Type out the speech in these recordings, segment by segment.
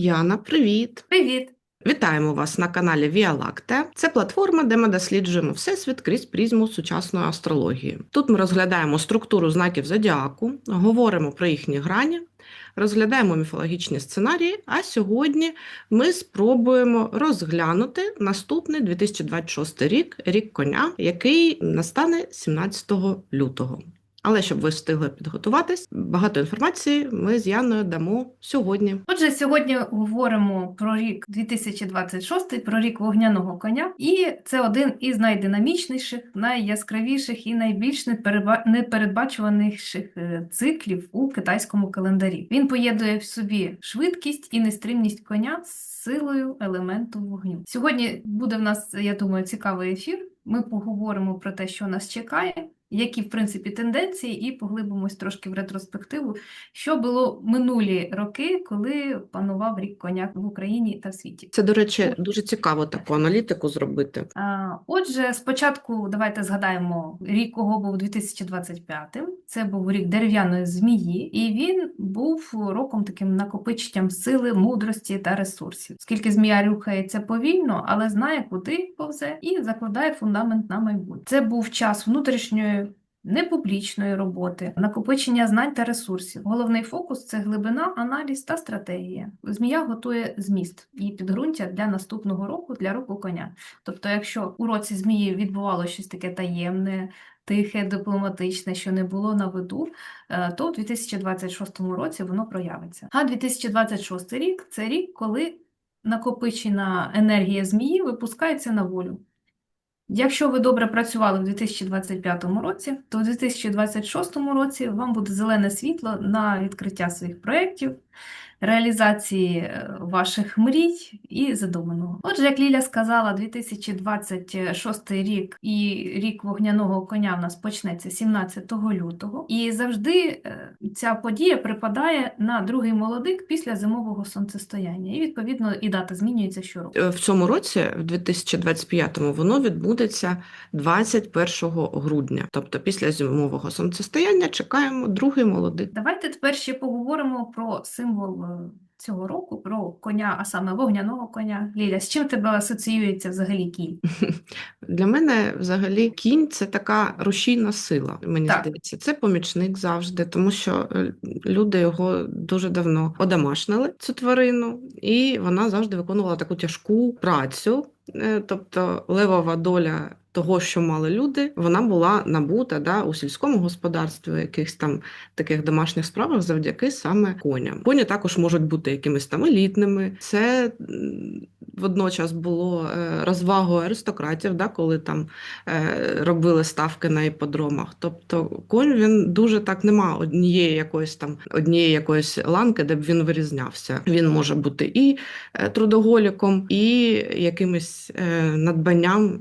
Яна, привіт! Привіт! Вітаємо вас на каналі Lactea. Це платформа, де ми досліджуємо всесвіт крізь призму сучасної астрології. Тут ми розглядаємо структуру знаків зодіаку, говоримо про їхні грані, розглядаємо міфологічні сценарії. А сьогодні ми спробуємо розглянути наступний 2026 рік, рік коня, який настане 17 лютого. Але щоб ви встигли підготуватись, багато інформації ми з Яною дамо сьогодні. Отже, сьогодні говоримо про рік 2026, про рік вогняного коня, і це один із найдинамічніших, найяскравіших і найбільш непередбачуваніших е, циклів у китайському календарі. Він поєднує в собі швидкість і нестримність коня з силою елементу вогню. Сьогодні буде в нас, я думаю, цікавий ефір. Ми поговоримо про те, що нас чекає. Які, в принципі, тенденції, і поглибимось трошки в ретроспективу, що було минулі роки, коли панував рік коня в Україні та в світі. Це, до речі, дуже цікаво таку аналітику зробити. А, Отже, спочатку давайте згадаємо рік, кого був 2025. Це був рік дерев'яної змії, і він був роком таким накопиченням сили, мудрості та ресурсів. Оскільки змія рухається повільно, але знає, куди повзе, і закладає фундамент на майбутнє. Це був час внутрішньої. Непублічної роботи, накопичення знань та ресурсів. Головний фокус це глибина, аналіз та стратегія. Змія готує зміст і підґрунтя для наступного року, для року коня. Тобто, якщо у році змії відбувалося щось таке таємне, тихе, дипломатичне, що не було на виду, е, то в 2026 році воно проявиться. А 2026 рік це рік, коли накопичена енергія змії випускається на волю. Якщо ви добре працювали в 2025 році, то в 2026 році вам буде зелене світло на відкриття своїх проєктів, реалізації е, ваших мрій і задуманого. Отже, як Ліля сказала, 2026 рік і рік вогняного коня в нас почнеться 17 лютого, і завжди е, ця подія припадає на другий молодик після зимового сонцестояння. І відповідно і дата змінюється щороку. В цьому році, в 2025-му, воно відбудеться 21 грудня. Тобто після зимового сонцестояння чекаємо другий молодик. Давайте тепер ще поговоримо про символ цього року, про коня, а саме вогняного коня. Ліля, з чим тебе асоціюється взагалі кінь? Для мене взагалі кінь це така рушійна сила. Мені Так. здається, це помічник завжди, тому що е, люди його дуже давно одомашнили, цю тварину, і вона завжди виконувала таку тяжку працю. Е, Тобто левова доля того, що мали люди, вона була набута да, у сільському господарстві, якихось там таких домашніх справах завдяки саме коням. Коні також можуть бути якимись там елітними. Це водночас було е, розвагою аристократів, да, коли там е, робили ставки на іподромах. Тобто конь він дуже так нема однієї якоїсь там однієї якоїсь ланки, де б він вирізнявся. Він може бути і е, трудоголіком, і якимось надбанням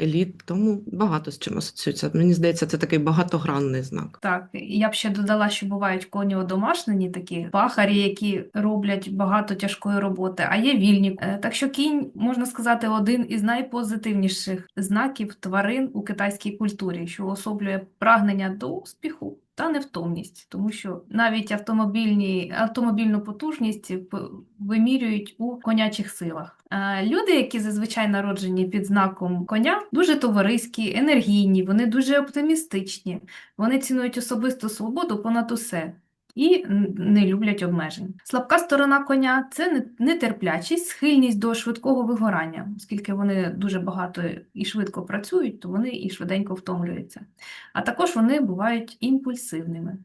еліт. Тому багато з чим асоціюється. Мені здається, це такий багатогранний знак. Так, я б ще додала, що бувають коні одомашнені, такі пахарі, які роблять багато тяжкої роботи, а є вільні. Е, Так що кінь, можна сказати, один із найпозитивніших знаків тварин у китайській культурі, що особлює прагнення до успіху. Та невтомність, тому що навіть автомобільні, автомобільну потужність вимірюють у конячих силах. Люди, які зазвичай народжені під знаком коня, дуже товариські, енергійні, вони дуже оптимістичні, вони цінують особисту свободу понад усе і не люблять обмежень. Слабка сторона коня це нетерплячість, схильність до швидкого вигорання, оскільки вони дуже багато і швидко працюють, то вони і швиденько втомлюються. А також вони бувають імпульсивними.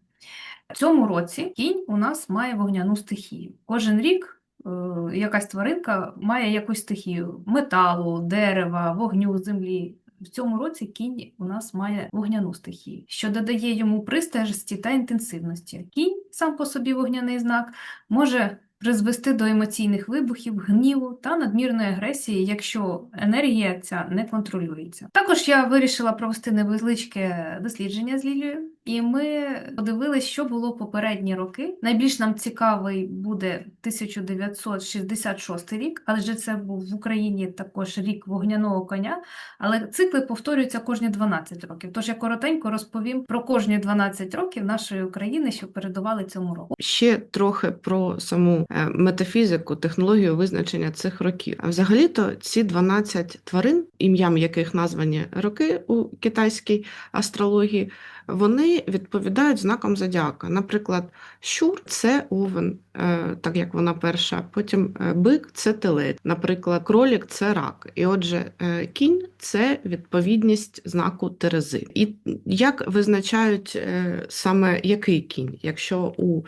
В цьому році кінь у нас має вогняну стихію. Кожен рік е, якась тваринка має якусь стихію металу, дерева, вогню, землі. В цьому році кінь у нас має вогняну стихію, що додає йому пристежності та інтенсивності. Кінь, сам по собі вогняний знак, може призвести до емоційних вибухів, гніву та надмірної агресії, якщо енергія ця не контролюється. Також я вирішила провести невеличке дослідження з Лілією і ми подивилися, що було попередні роки. Найбільш нам цікавий буде 1966 рік, адже це був в Україні також рік вогняного коня. Але цикли повторюються кожні 12 років. Тож я коротенько розповім про кожні 12 років нашої України, що передували цьому року. Ще трохи про саму е, метафізику, технологію визначення цих років. А взагалі-то ці 12 тварин, ім'ям яких названі роки у китайській астрології, вони відповідають знакам зодіака. Наприклад, щур це овен, е, так як вона перша. Потім е, бик це телець, наприклад, кролік це рак. І отже, е, кінь це відповідність знаку Терези. І як визначають саме який кінь? Якщо у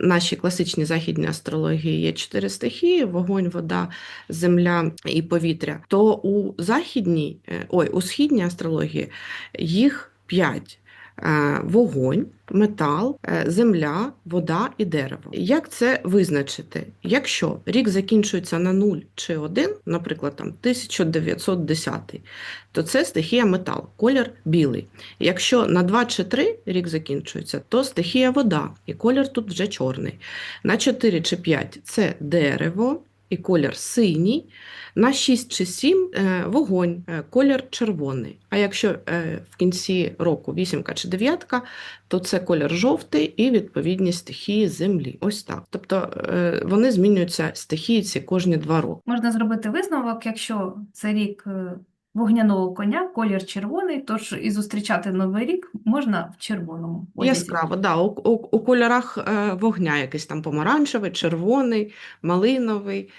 нашій класичній західній астрології є чотири стихії: вогонь, вода, земля і повітря, то у західній, ой, у східній астрології їх п'ять. Е, Вогонь, метал, е, земля, вода і дерево. Як це визначити? Якщо рік закінчується на 0 чи 1, наприклад, там 1910, то це стихія метал, колір білий. Якщо на 2 чи 3 рік закінчується, то стихія вода, і колір тут вже чорний. На 4 чи 5 це дерево і колір синій. На 6 чи 7 е, вогонь, е, колір червоний. А якщо е, в кінці року вісімка чи дев'ятка, то це колір жовтий і відповідні стихії землі. Ось так. Тобто вони змінюються стихії ці кожні два роки. Можна зробити висновок, якщо це рік вогняного коня, колір червоний, тож і зустрічати новий рік можна в червоному одязі. Яскраво, да, у, у, у кольорах е, вогня якийсь там помаранчевий, червоний, малиновий,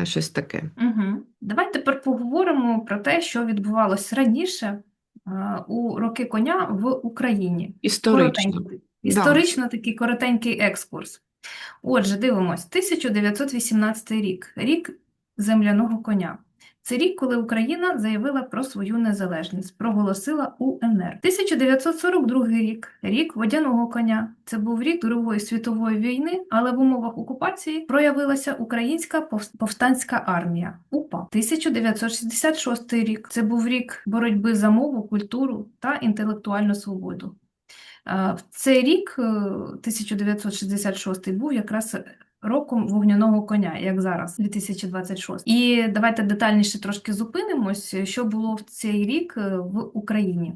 е, щось таке. Угу. Давайте тепер поговоримо про те, що відбувалось раніше е, у роки коня в Україні. Історично. Коротенький. Історично такий коротенький екскурс. Отже, дивимось, 1918 рік, рік земляного коня. Це рік, коли Україна заявила про свою незалежність, проголосила УНР. 1942 рік, рік водяного коня. Це був рік Другої світової війни, але в умовах окупації проявилася Українська повс- повстанська армія УПА. 1966 рік. Це був рік боротьби за мову, культуру та інтелектуальну свободу. Е, В цей рік, е, 1966, був якраз роком вогняного коня, як зараз, 2026. І давайте детальніше трошки зупинимось, що було в цей рік е, в Україні.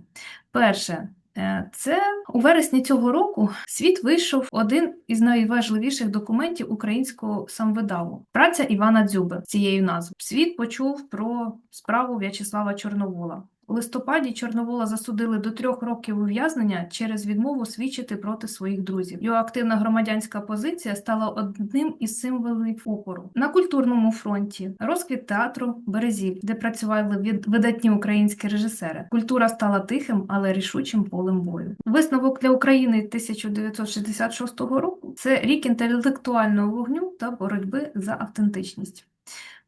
Перше, е, це у вересні цього року світ вийшов один із найважливіших документів українського самвидаву праця Івана Дзюби цією назвою. Світ почув про справу В'ячеслава Чорновола. Листопаді Чорновола засудили до трьох років ув'язнення через відмову свідчити проти своїх друзів. Його активна громадянська позиція стала одним із символів опору на культурному фронті. Розквіт театру Березіль, де працювали видатні українські режисери. Культура стала тихим, але рішучим полем бою. Висновок для України 1966 року це рік інтелектуального вогню та боротьби за автентичність.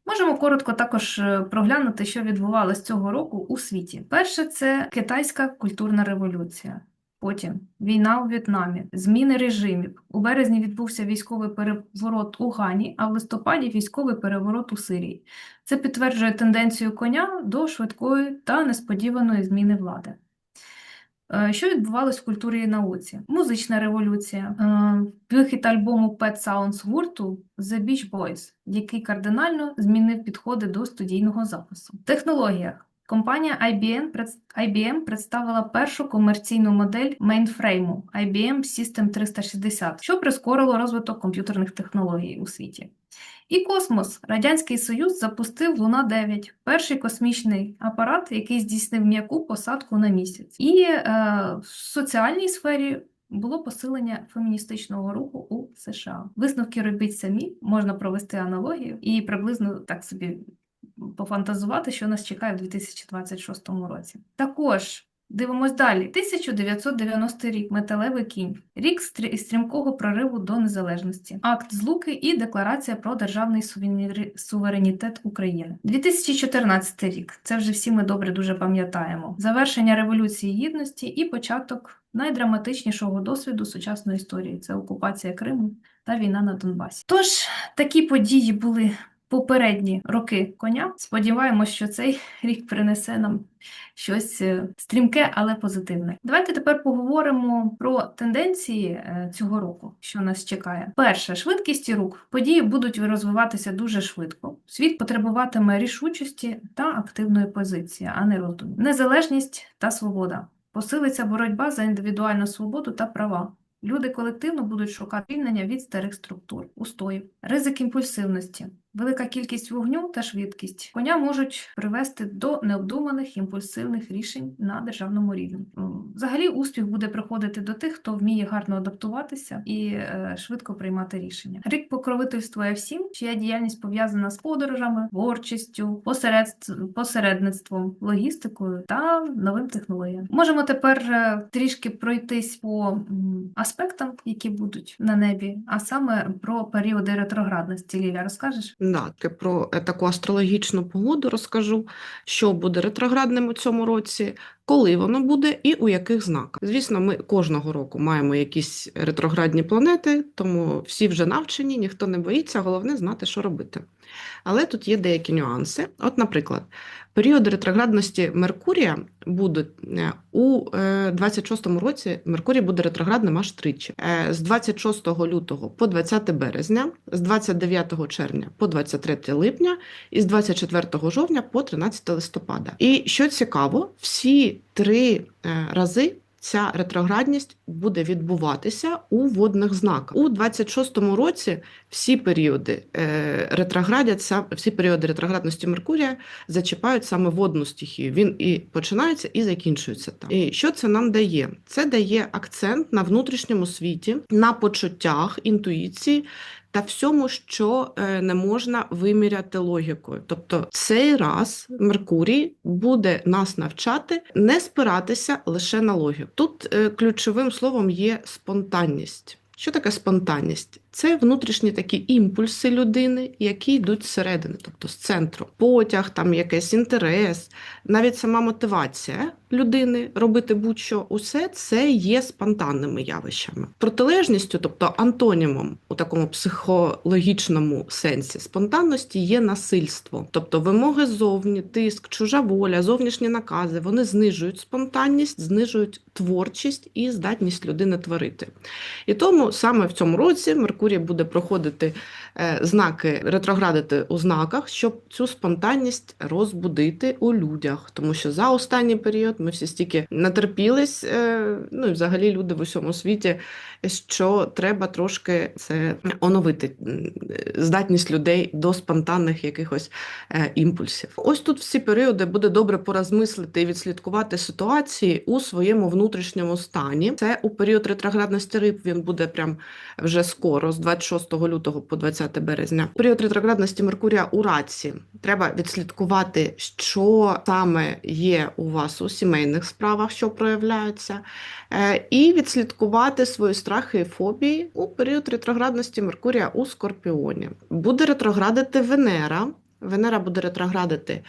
Можемо коротко також е, проглянути, що відбувалося цього року у світі. Перше це китайська культурна революція. Потім війна у В'єтнамі, зміни режимів. У березні відбувся військовий переворот у Гані, а в листопаді військовий переворот у Сирії. Це підтверджує тенденцію коня до швидкої та несподіваної зміни влади. Е, Що відбувалось в культурі і науці? Музична революція, е, вихід альбому Pet Sounds гурту The Beach Boys, який кардинально змінив підходи до студійного запису. В технологіях компанія IBM, IBM представила першу комерційну модель мейнфрейму IBM System 360, що прискорило розвиток комп'ютерних технологій у світі. І космос. Радянський Союз запустив Луна-9, перший космічний апарат, який здійснив м'яку посадку на місяць. І е, в соціальній сфері було посилення феміністичного руху у США. Висновки робіть самі, можна провести аналогію і приблизно так собі пофантазувати, що нас чекає в 2026 році. Також Дивимось далі. 1990 рік. Металевий кінь. Рік стрі- стрімкого прориву до незалежності. Акт злуки і декларація про державний суверенітет України. 2014 рік. Це вже всі ми добре дуже пам'ятаємо. Завершення Революції Гідності і початок найдраматичнішого досвіду сучасної історії. Це окупація Криму та війна на Донбасі. Тож такі події були попередні роки коня. Сподіваємось, що цей рік принесе нам щось е, стрімке, але позитивне. Давайте тепер поговоримо про тенденції е, цього року, що нас чекає. Перше, швидкість рук. Події будуть розвиватися дуже швидко. Світ потребуватиме рішучості та активної позиції, а не роздумів. Незалежність та свобода. Посилиться боротьба за індивідуальну свободу та права. Люди колективно будуть шукати звільнення від старих структур, устоїв, ризик імпульсивності. Велика кількість вогню та швидкість коня можуть привести до необдуманих імпульсивних рішень на державному рівні. Взагалі, успіх буде приходити до тих, хто вміє гарно адаптуватися і е, швидко приймати рішення. Рік покровительствує всім, чия діяльність пов'язана з подорожами, творчістю, посередництвом, логістикою та новим технологіям. Можемо тепер е, трішки пройтись по аспектам, які будуть на небі, а саме про періоди ретроградності. Ліля, розкажеш? Да, таки про е, таку астрологічну погоду розкажу, що буде ретроградним у цьому році, коли воно буде і у яких знаках. Звісно, ми кожного року маємо якісь ретроградні планети, тому всі вже навчені, ніхто не боїться, головне знати, що робити. Але тут є деякі нюанси. От, наприклад, період ретроградності Меркурія буде е, у е, 26-му році. Меркурій буде ретроградним аж тричі. Е, З 26 лютого по 20 березня, з 29 червня по 23 липня і з 24 жовтня по 13 листопада. І що цікаво, всі три е, рази. Ця ретроградність буде відбуватися у водних знаках. У 26-му році всі періоди е, ретроградяться, всі періоди ретроградності Меркурія зачіпають саме водну стихію. Він і починається, і закінчується там. І що це нам дає? Це дає акцент на внутрішньому світі, на почуттях, інтуїції. Та всьому, що е, не можна виміряти логікою. Тобто цей раз Меркурій буде нас навчати не спиратися лише на логіку. Тут е, ключовим словом є спонтанність. Що таке спонтанність? Це внутрішні такі імпульси людини, які йдуть зсередини, тобто з центру. Потяг, там якийсь інтерес, навіть сама мотивація людини робити будь-що, усе це є спонтанними явищами. Протилежністю, тобто антонімом у такому психологічному сенсі спонтанності є насильство, тобто вимоги ззовні, тиск, чужа воля, зовнішні накази, вони знижують спонтанність, знижують творчість і здатність людини творити. І тому саме в цьому році Меркурій буде проходити е, знаки, ретроградити у знаках, щоб цю спонтанність розбудити у людях. Тому що за останній період ми всі стільки натерпілись, е, ну і взагалі люди в усьому світі, що треба трошки це оновити здатність людей до спонтанних якихось е, імпульсів. Ось тут всі періоди буде добре порозмислити і відслідкувати ситуації у своєму внутрішньому стані. Це у період ретроградності риб він буде прям вже скоро, з 26 лютого по 20 березня. Період ретроградності Меркурія у раці. Треба відслідкувати, що саме є у вас у сімейних справах, що проявляються, е, і відслідкувати свої страхи і фобії у період ретроградності Меркурія у Скорпіоні. Буде ретроградити Венера. Венера буде ретроградити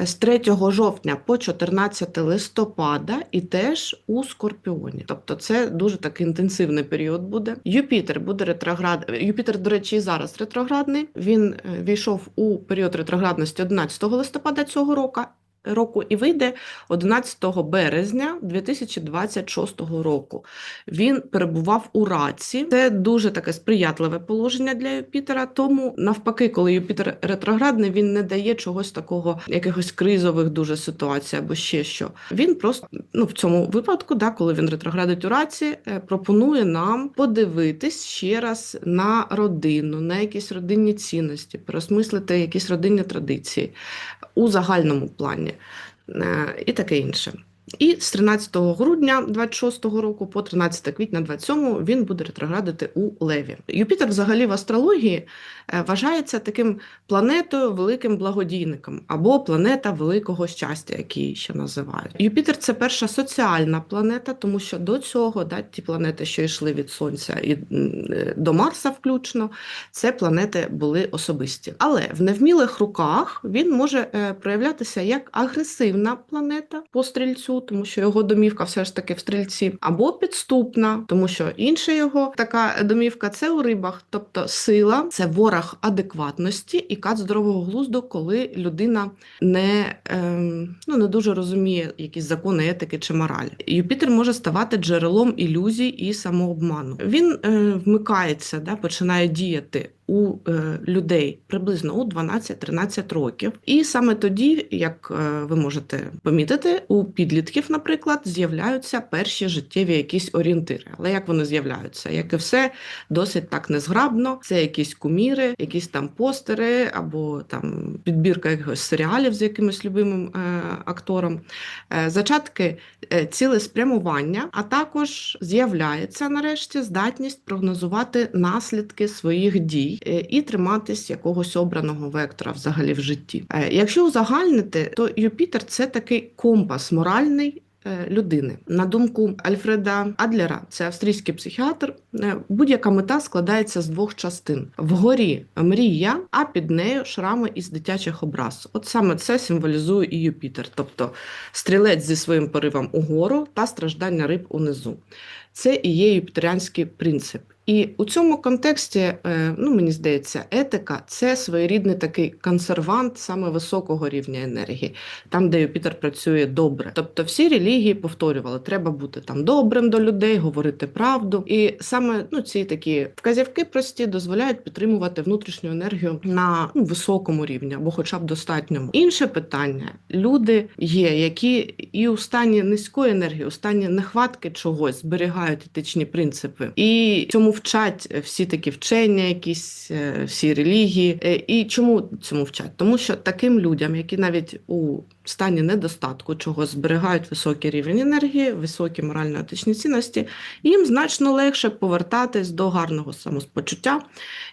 е, з 3 жовтня по 14 листопада і теж у Скорпіоні. Тобто це дуже такий інтенсивний період буде. Юпітер буде ретроград. Юпітер, до речі, і зараз ретроградний. Він е, війшов у період ретроградності 11 листопада цього року. Року і вийде 11 березня 2026 року. Він перебував у раці. Це дуже таке сприятливе положення для Юпітера. Тому навпаки, коли Юпітер ретроградний, він не дає чогось такого, якихось кризових дуже ситуацій або ще що. Він просто ну в цьому випадку, да, коли він ретроградить у раці, е, пропонує нам подивитись ще раз на родину, на якісь родинні цінності, переосмислити якісь родинні традиції у загальному плані і таке інше. І з 13 грудня 26 року по 13 квітня 27 він буде ретроградити у Леві. Юпітер взагалі в астрології е, вважається таким планетою великим благодійником або планета великого щастя, як її ще називають. Юпітер це перша соціальна планета, тому що до цього да, ті планети, що йшли від Сонця і е, до Марса, включно, це планети були особисті. Але в невмілих руках він може е, проявлятися як агресивна планета по стрільцю, Тому що його домівка все ж таки в стрільці, або підступна, тому що інша його така домівка це у рибах. Тобто сила це ворог адекватності і кат здорового глузду, коли людина не, ем, ну, не дуже розуміє якісь закони етики чи моралі. Юпітер може ставати джерелом ілюзій і самообману. Він е, вмикається, да, починає діяти у е, людей приблизно у 12-13 років. І саме тоді, як е, ви можете помітити, у підлітків, наприклад, з'являються перші життєві якісь орієнтири. Але як вони з'являються? Як і все, досить так незграбно. Це якісь куміри, якісь там постери або там підбірка якихось серіалів з якимось любимим е, актором. Зачатки е, цілеспрямування, а також з'являється нарешті здатність прогнозувати наслідки своїх дій і триматись якогось обраного вектора взагалі в житті. Е, Якщо узагальнити, то Юпітер це такий компас моральний. е, Людини на думку Альфреда Адлера, це австрійський психіатр. е, Будь-яка мета складається з двох частин: вгорі мрія, а під нею шрами із дитячих образ. От саме це символізує і Юпітер, тобто стрілець зі своїм поривом угору та страждання риб унизу. Це і є юпітеріанський принцип. І у цьому контексті, е, ну мені здається, етика це своєрідний такий консервант саме високого рівня енергії, там, де Юпітер працює добре. Тобто всі релігії повторювали, треба бути там добрим до людей, говорити правду. І саме ну, ці такі вказівки прості дозволяють підтримувати внутрішню енергію на ну, високому рівні або хоча б достатньому. Інше питання: люди є, які і у стані низької енергії, у стані нехватки чогось зберігають етичні принципи, і цьому вчать всі такі вчення, якісь е, всі релігії. Е, І чому цьому вчать? Тому що таким людям, які навіть у стані недостатку чогось зберігають високий рівень енергії, високі морально-етичні цінності, їм значно легше повертатись до гарного самоспочуття,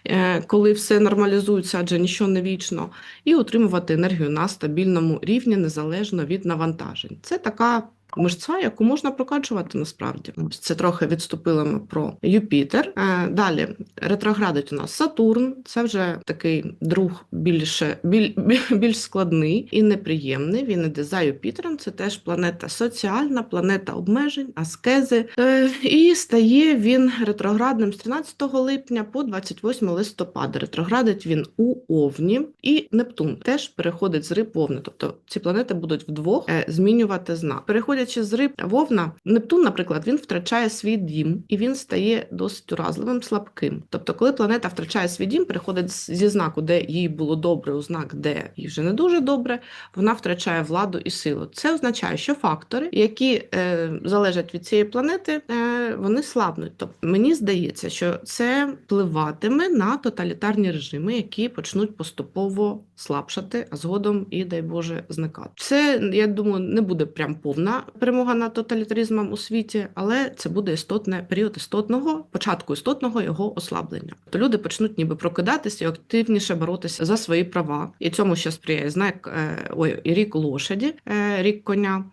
е, коли все нормалізується, адже нічого не вічно, і утримувати енергію на стабільному рівні незалежно від навантажень. Це така. Мишця, яку можна прокачувати насправді. Це трохи відступили ми про Юпітер. Е, Далі ретроградить у нас Сатурн. Це вже такий друг більше біль, більш складний і неприємний. Він іде за Юпітером. Це теж планета соціальна, планета обмежень, аскези. Е, І стає він ретроградним з 13 липня по 28 листопада. Ретроградить він у Овні і Нептун теж переходить з риб Овни. Тобто ці планети будуть вдвох е, змінювати знак. Переходячи з риб в Овна, Нептун, наприклад, він втрачає свій дім і він стає досить уразливим, слабким. Тобто, коли планета втрачає свій дім, переходить зі знаку, де їй було добре, у знак, де їй вже не дуже добре, вона втрачає владу і силу. Це означає, що фактори, які е, залежать від цієї планети, е, вони слабнуть. Тобто мені здається, що це впливатиме на тоталітарні режими, які почнуть поступово слабшати, а згодом і дай Боже зникати. Це я думаю, не буде прям повна перемога над тоталітаризмом у світі, але це буде істотне період істотного початку істотного його ослаблення. То люди почнуть ніби прокидатися і активніше боротися за свої права. І цьому ще сприяє знак е, ой, рік лошаді, е, рік коня.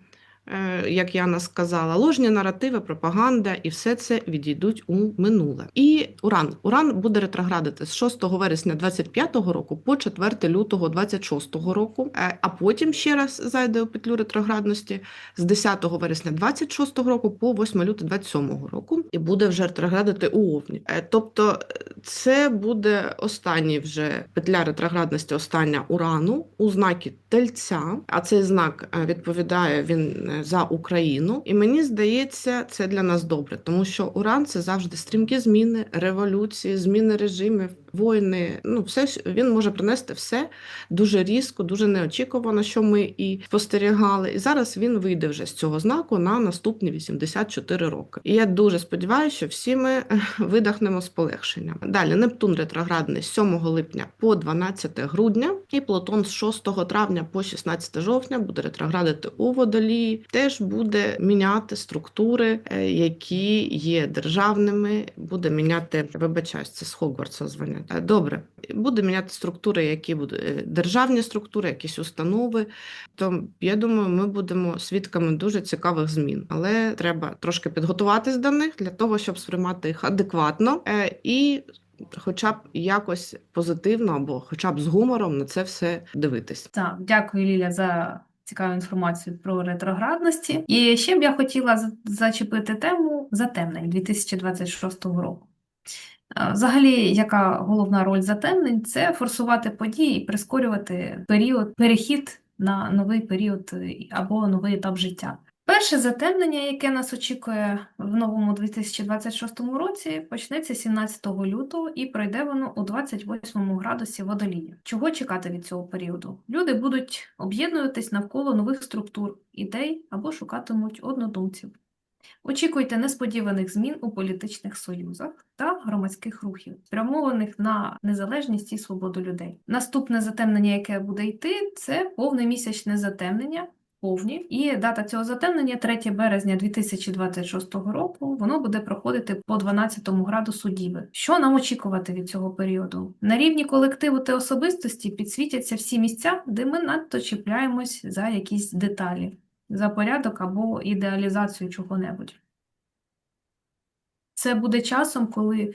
Е, Як Яна сказала, ложні наративи, пропаганда і все це відійдуть у минуле. І Уран. Уран буде ретроградити з 6 вересня 25-го року по 4 лютого 26-го року, Е, а потім ще раз зайде у петлю ретроградності з 10 вересня 26-го року по 8 лютого 27-го року, і буде вже ретроградити у Овні. Е, Тобто це буде останній вже петля ретроградності, остання урану у знакі тельця. А цей знак відповідає він за Україну. І мені здається, це для нас добре, тому що уран це завжди стрімкі зміни, революції, зміни режимів, воїни. Ну, все він може принести все дуже різко, дуже неочікувано, що ми і спостерігали. І зараз він вийде вже з цього знаку на наступні 84 роки. І я дуже сподіваюся, що всі ми е, видихнемо з полегшенням. Далі Нептун ретроградний з 7 липня по 12 грудня, і Плутон з 6 травня по 16 жовтня буде ретроградити у водолії. Теж буде міняти структури, е, які є державними, буде міняти, вибачаюсь, це з Хогвартса звання. Е, Добре, буде міняти структури, які будуть е, державні структури, якісь установи. То я думаю, ми будемо свідками дуже цікавих змін, але треба трошки підготуватись до них для того, щоб сприймати їх адекватно е, і. Хоча б якось позитивно або хоча б з гумором на це все дивитись. Так, дякую, Ліля, за цікаву інформацію про ретроградності. І ще б я хотіла зачепити тему затемнень 2026 року. Е, Взагалі, яка головна роль затемнень? Це форсувати події і прискорювати період, перехід на новий період е, або новий етап життя. Перше затемнення, яке нас очікує в новому 2026 році, почнеться 17 лютого і пройде воно у 28 градусі водолія. Чого чекати від цього періоду? Люди будуть об'єднуватись навколо нових структур, ідей або шукатимуть однодумців. Очікуйте несподіваних змін у політичних союзах та громадських рухів, спрямованих на незалежність і свободу людей. Наступне затемнення, яке буде йти, це повне місячне затемнення. Повні, і дата цього затемнення 3 березня 2026 року. Воно буде проходити по 12 градусу Діви. Що нам очікувати від цього періоду? На рівні колективу та особистості підсвітяться всі місця, де ми надто чіпляємось за якісь деталі за порядок або ідеалізацію чого-небудь. Це буде часом, коли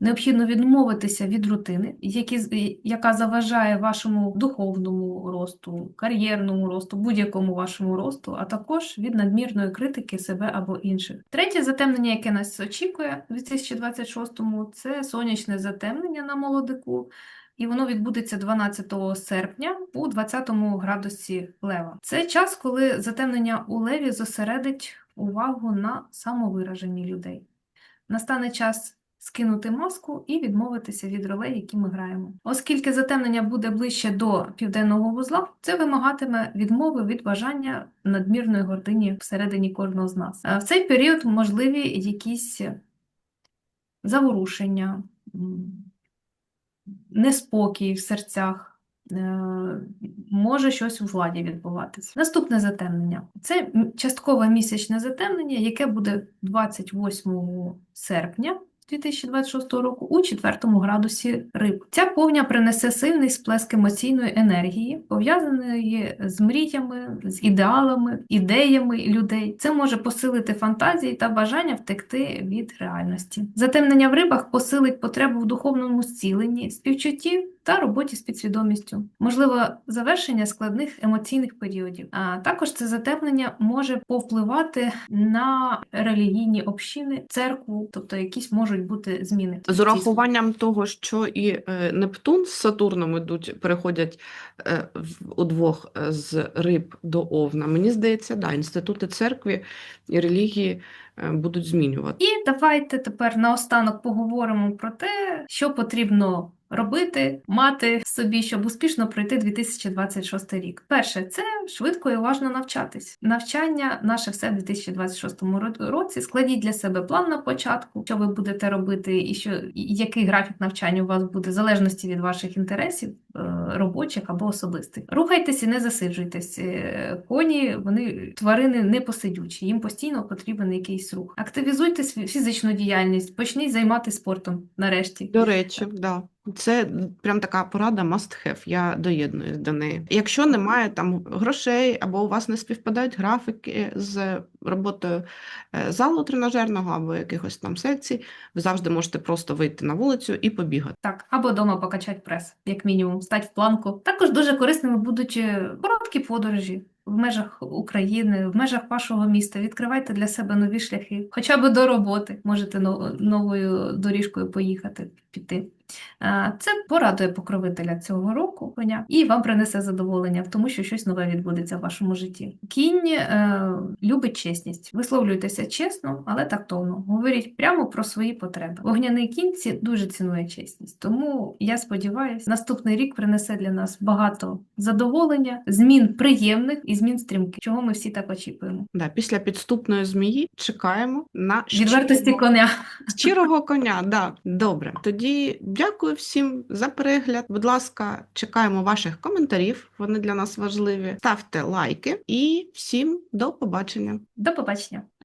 необхідно відмовитися від рутини, які, яка заважає вашому духовному росту, кар'єрному росту, будь-якому вашому росту, а також від надмірної критики себе або інших. Третє затемнення, яке нас очікує у 2026-му, це сонячне затемнення на молодику. І воно відбудеться 12 серпня у 20 градусі Лева. Це час, коли затемнення у Леві зосередить увагу на самовираженні людей. Настане час скинути маску і відмовитися від ролей, які ми граємо. Оскільки затемнення буде ближче до південного вузла, це вимагатиме відмови від бажання надмірної гордині всередині кожного з нас. В цей період можливі якісь заворушення, неспокій в серцях, е, може щось у владі відбуватися. Наступне затемнення це часткове місячне затемнення, яке буде 28 серпня. 2026 року у четвертому градусі риб. Ця повня принесе сильний сплеск емоційної енергії, пов'язаної з мріями, з ідеалами, ідеями людей. Це може посилити фантазії та бажання втекти від реальності. Затемнення в рибах посилить потребу в духовному зціленні, співчутті та роботі з підсвідомістю, можливо, завершення складних емоційних періодів. А також це затемнення може повпливати на релігійні общини, церкву, тобто якісь можуть бути зміни. З урахуванням того, що і е, Нептун з Сатурном ідуть, переходять е, в- удвох е, з риб до Овна, мені здається, да, інститути церкві і релігії будуть змінювати. І давайте тепер наостанок поговоримо про те, що потрібно робити, мати собі, щоб успішно пройти 2026 рік. Перше, це швидко і уважно навчатись. Навчання наше все в 2026 ро- році. Складіть для себе план на початку, що ви будете робити, і що і який графік навчання у вас буде, в залежності від ваших інтересів, е, робочих або особистих. Рухайтесь і не засиджуйтесь. Е, Коні вони тварини не посидючі, їм постійно потрібен якийсь рух. Активізуйте фізичну діяльність, почніть займатися спортом нарешті. До речі, да. Це прям така порада must have, я доєднуюсь до неї. Якщо немає там грошей або у вас не співпадають графіки з роботою е, залу тренажерного або якихось там секцій, ви завжди можете просто вийти на вулицю і побігати. Так, або вдома покачати прес, як мінімум, стать в планку. Також дуже корисними будуть е, короткі подорожі в межах України, в межах вашого міста. Відкривайте для себе нові шляхи, хоча б до роботи. Можете новою доріжкою поїхати, піти. Це порадує покровителя цього року коня і вам принесе задоволення тому, що щось нове відбудеться в вашому житті. Кінь е, любить чесність. Висловлюйтеся чесно, але тактовно. Говоріть прямо про свої потреби. Вогняний кінь ці дуже цінує чесність. Тому я сподіваюся, наступний рік принесе для нас багато задоволення, змін приємних і змін стрімки, чого ми всі так очікуємо. Да, після підступної змії чекаємо на Відвертості щирого, коня. щирого коня. Да. Добре. Тоді дякую всім за перегляд. Будь ласка, чекаємо ваших коментарів. Вони для нас важливі. Ставте лайки і всім до побачення. До побачення.